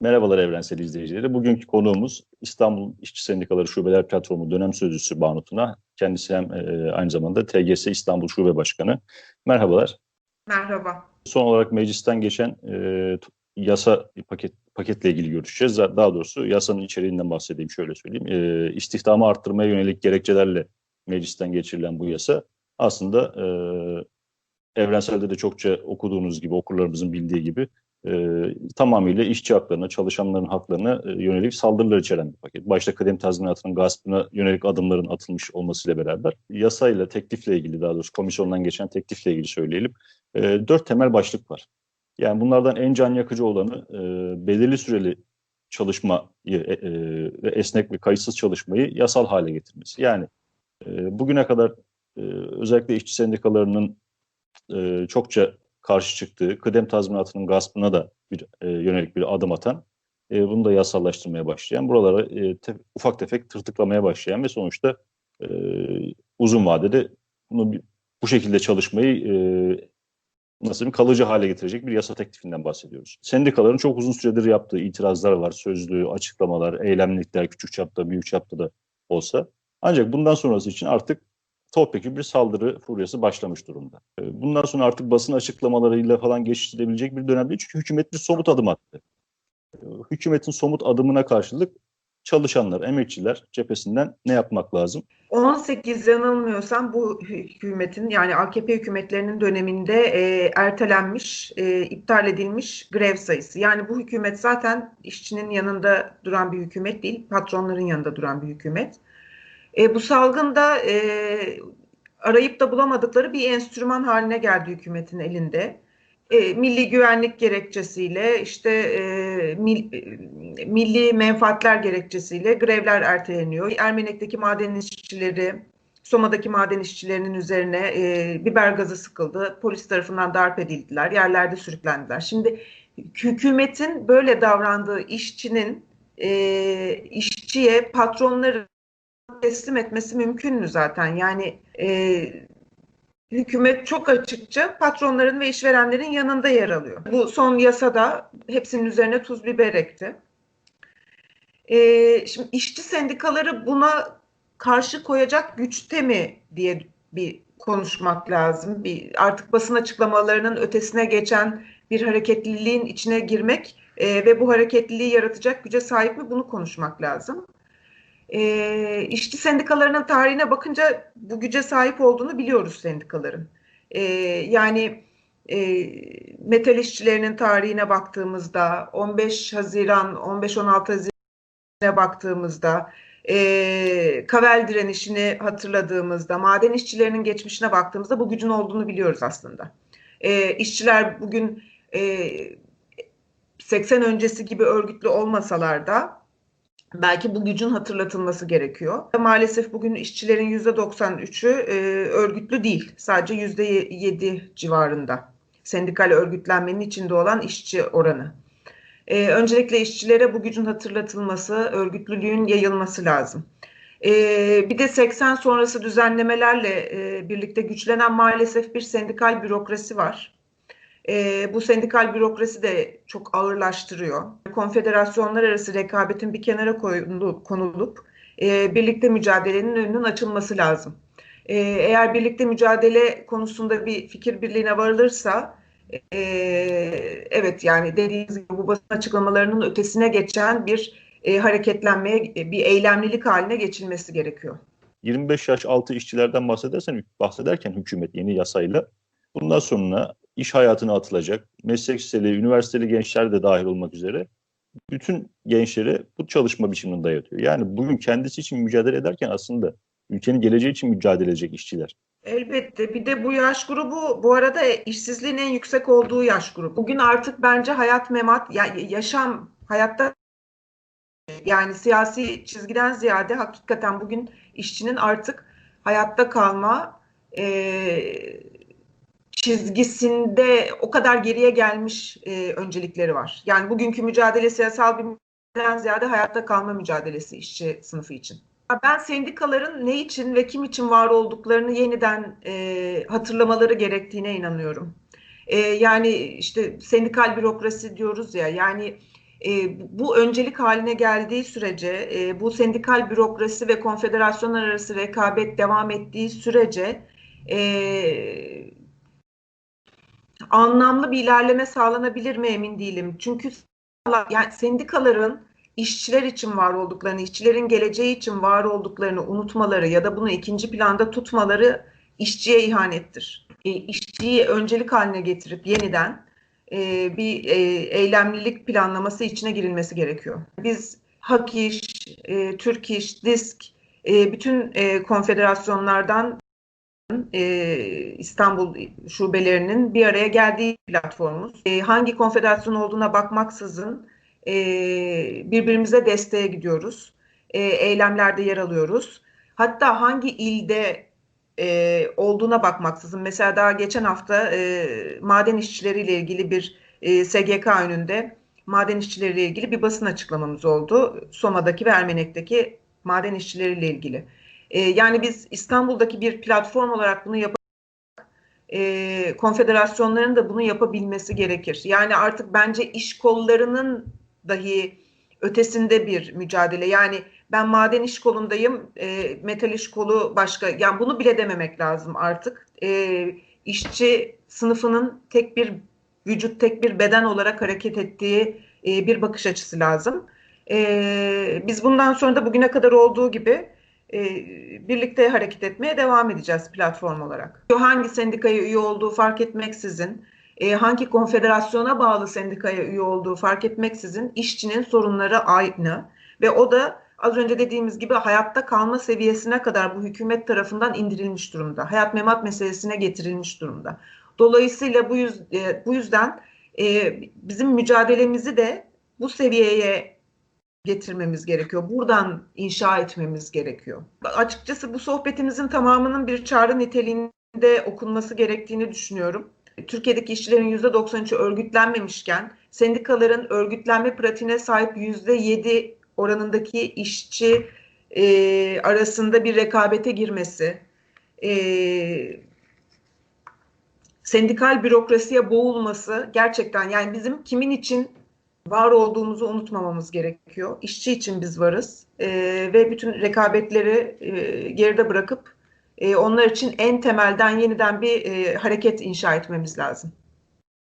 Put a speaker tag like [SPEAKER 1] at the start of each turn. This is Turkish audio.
[SPEAKER 1] Merhabalar Evrensel izleyicileri. Bugünkü konuğumuz İstanbul İşçi Sendikaları Şubeler Platformu dönem sözcüsü Banu Tuna. Kendisi hem e, aynı zamanda TGS İstanbul Şube Başkanı. Merhabalar.
[SPEAKER 2] Merhaba.
[SPEAKER 1] Son olarak meclisten geçen e, yasa paket paketle ilgili görüşeceğiz. Daha doğrusu yasanın içeriğinden bahsedeyim şöyle söyleyeyim. E, istihdamı arttırmaya yönelik gerekçelerle meclisten geçirilen bu yasa aslında e, evrenselde de çokça okuduğunuz gibi, okurlarımızın bildiği gibi e, tamamıyla işçi haklarına, çalışanların haklarına e, yönelik saldırılar içeren bir paket. Başta kıdem tazminatının gaspına yönelik adımların atılmış olmasıyla beraber yasayla, teklifle ilgili daha doğrusu komisyondan geçen teklifle ilgili söyleyelim. E, dört temel başlık var. Yani bunlardan en can yakıcı olanı e, belirli süreli çalışmayı e, e, esnek ve kayıtsız çalışmayı yasal hale getirmesi. Yani e, bugüne kadar e, özellikle işçi sendikalarının e, çokça karşı çıktığı kıdem tazminatının gaspına da bir e, yönelik bir adım atan, e, bunu da yasallaştırmaya başlayan, buralara e, te, ufak tefek tırtıklamaya başlayan ve sonuçta e, uzun vadede bunu bir, bu şekilde çalışmayı e, nasıl bir kalıcı hale getirecek bir yasa teklifinden bahsediyoruz. Sendikaların çok uzun süredir yaptığı itirazlar var, sözlü açıklamalar, eylemlikler küçük çapta, büyük çapta da olsa. Ancak bundan sonrası için artık topyekun bir saldırı furyası başlamış durumda. Ee, bundan sonra artık basın açıklamalarıyla falan geçiştirebilecek bir dönem değil. Çünkü hükümet bir somut adım attı. Ee, hükümetin somut adımına karşılık çalışanlar, emekçiler cephesinden ne yapmak lazım?
[SPEAKER 2] 18 yanılmıyorsam bu hükümetin yani AKP hükümetlerinin döneminde e, ertelenmiş, e, iptal edilmiş grev sayısı. Yani bu hükümet zaten işçinin yanında duran bir hükümet değil, patronların yanında duran bir hükümet. E, bu salgında e, arayıp da bulamadıkları bir enstrüman haline geldi hükümetin elinde. E, milli güvenlik gerekçesiyle işte e, mil, e, milli menfaatler gerekçesiyle grevler erteleniyor. Ermenek'teki maden işçileri, Soma'daki maden işçilerinin üzerine e, biber gazı sıkıldı. Polis tarafından darp edildiler. Yerlerde sürüklendiler. Şimdi hükümetin böyle davrandığı işçinin e, işçiye patronları teslim etmesi mümkün mü zaten? Yani e, hükümet çok açıkça patronların ve işverenlerin yanında yer alıyor. Bu son yasada hepsinin üzerine tuz biber ekti. E, şimdi işçi sendikaları buna karşı koyacak güçte mi diye bir konuşmak lazım. Bir artık basın açıklamalarının ötesine geçen bir hareketliliğin içine girmek e, ve bu hareketliliği yaratacak güce sahip mi bunu konuşmak lazım e, işçi sendikalarının tarihine bakınca bu güce sahip olduğunu biliyoruz sendikaların. E, yani e, metal işçilerinin tarihine baktığımızda 15 Haziran, 15-16 Haziran'a baktığımızda e, Kavel direnişini hatırladığımızda, maden işçilerinin geçmişine baktığımızda bu gücün olduğunu biliyoruz aslında. E, işçiler bugün e, 80 öncesi gibi örgütlü olmasalar da belki bu gücün hatırlatılması gerekiyor. Maalesef bugün işçilerin %93'ü e, örgütlü değil. Sadece %7 civarında sendikal örgütlenmenin içinde olan işçi oranı. E, öncelikle işçilere bu gücün hatırlatılması, örgütlülüğün yayılması lazım. E, bir de 80 sonrası düzenlemelerle e, birlikte güçlenen maalesef bir sendikal bürokrasi var. E, bu sendikal bürokrasi de çok ağırlaştırıyor. Konfederasyonlar arası rekabetin bir kenara konulup e, birlikte mücadelenin önünün açılması lazım. E, eğer birlikte mücadele konusunda bir fikir birliğine varılırsa e, evet yani dediğiniz gibi bu basın açıklamalarının ötesine geçen bir e, hareketlenmeye, bir eylemlilik haline geçilmesi gerekiyor.
[SPEAKER 1] 25 yaş altı işçilerden bahsedersen bahsederken hükümet yeni yasayla bundan sonra iş hayatına atılacak, meslek liseli, üniversiteli gençler de dahil olmak üzere bütün gençlere bu çalışma biçimini dayatıyor. Yani bugün kendisi için mücadele ederken aslında ülkenin geleceği için mücadele edecek işçiler.
[SPEAKER 2] Elbette. Bir de bu yaş grubu bu arada işsizliğin en yüksek olduğu yaş grubu. Bugün artık bence hayat memat, ya, yaşam, hayatta yani siyasi çizgiden ziyade hakikaten bugün işçinin artık hayatta kalma, e, çizgisinde o kadar geriye gelmiş e, öncelikleri var. Yani bugünkü mücadele siyasal bir mücadeleden ziyade hayatta kalma mücadelesi işçi sınıfı için. Ben sendikaların ne için ve kim için var olduklarını yeniden e, hatırlamaları gerektiğine inanıyorum. E, yani işte sendikal bürokrasi diyoruz ya yani E, bu öncelik haline geldiği sürece, e, bu sendikal bürokrasi ve konfederasyonlar arası rekabet devam ettiği sürece e, anlamlı bir ilerleme sağlanabilir mi emin değilim. Çünkü yani sendikaların işçiler için var olduklarını, işçilerin geleceği için var olduklarını unutmaları ya da bunu ikinci planda tutmaları işçiye ihanettir. E, işçiyi öncelik haline getirip yeniden e, bir e, eylemlilik planlaması içine girilmesi gerekiyor. Biz Hak İş, e, Türk İş, DİSK, e, bütün e, konfederasyonlardan e, İstanbul şubelerinin bir araya geldiği platformumuz. E, hangi konfederasyon olduğuna bakmaksızın e, birbirimize desteğe gidiyoruz. E, eylemlerde yer alıyoruz. Hatta hangi ilde e, olduğuna bakmaksızın mesela daha geçen hafta maden işçileriyle ilgili bir SGK önünde maden işçileriyle ilgili bir basın açıklamamız oldu. Soma'daki ve Ermenek'teki maden işçileriyle ilgili. E, yani biz İstanbul'daki bir platform olarak bunu yap e, konfederasyonların da bunu yapabilmesi gerekir. Yani artık bence iş kollarının dahi ötesinde bir mücadele. Yani ben maden iş kolundayım, e, metal iş kolu başka. Yani bunu bile dememek lazım artık. E, işçi sınıfının tek bir vücut, tek bir beden olarak hareket ettiği e, bir bakış açısı lazım. E, biz bundan sonra da bugüne kadar olduğu gibi e, birlikte hareket etmeye devam edeceğiz platform olarak. Hangi sendikaya üye olduğu fark etmeksizin, e, hangi konfederasyona bağlı sendikaya üye olduğu fark etmeksizin işçinin sorunları aynı ve o da az önce dediğimiz gibi hayatta kalma seviyesine kadar bu hükümet tarafından indirilmiş durumda. Hayat memat meselesine getirilmiş durumda. Dolayısıyla bu, yüz, e, bu yüzden e, bizim mücadelemizi de bu seviyeye getirmemiz gerekiyor. Buradan inşa etmemiz gerekiyor. Açıkçası bu sohbetimizin tamamının bir çağrı niteliğinde okunması gerektiğini düşünüyorum. Türkiye'deki işçilerin %93'ü örgütlenmemişken sendikaların örgütlenme pratiğine sahip %7 oranındaki işçi e, arasında bir rekabete girmesi, e, sendikal bürokrasiye boğulması gerçekten yani bizim kimin için var olduğumuzu unutmamamız gerekiyor. İşçi için biz varız e, ve bütün rekabetleri e, geride bırakıp e, onlar için en temelden yeniden bir e, hareket inşa etmemiz lazım.